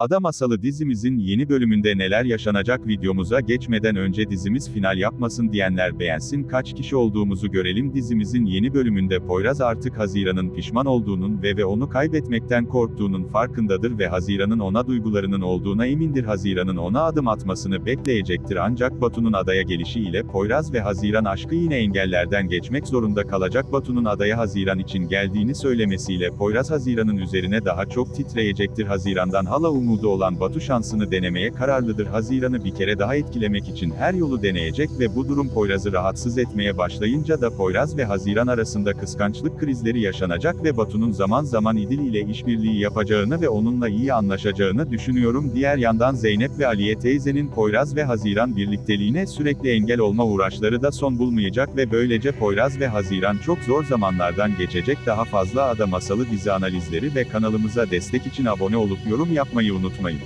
Ada Masalı dizimizin yeni bölümünde neler yaşanacak videomuza geçmeden önce dizimiz final yapmasın diyenler beğensin kaç kişi olduğumuzu görelim. Dizimizin yeni bölümünde Poyraz artık Haziran'ın pişman olduğunun ve ve onu kaybetmekten korktuğunun farkındadır ve Haziran'ın ona duygularının olduğuna emindir. Haziran'ın ona adım atmasını bekleyecektir. Ancak Batu'nun adaya gelişi ile Poyraz ve Haziran aşkı yine engellerden geçmek zorunda kalacak. Batu'nun adaya Haziran için geldiğini söylemesiyle Poyraz Haziran'ın üzerine daha çok titreyecektir. Haziran'dan hala umudu olan Batu şansını denemeye kararlıdır. Haziran'ı bir kere daha etkilemek için her yolu deneyecek ve bu durum Poyraz'ı rahatsız etmeye başlayınca da Poyraz ve Haziran arasında kıskançlık krizleri yaşanacak ve Batu'nun zaman zaman İdil ile işbirliği yapacağını ve onunla iyi anlaşacağını düşünüyorum. Diğer yandan Zeynep ve Aliye teyzenin Poyraz ve Haziran birlikteliğine sürekli engel olma uğraşları da son bulmayacak ve böylece Poyraz ve Haziran çok zor zamanlardan geçecek. Daha fazla Ada Masalı dizi analizleri ve kanalımıza destek için abone olup yorum yapmayı の妻に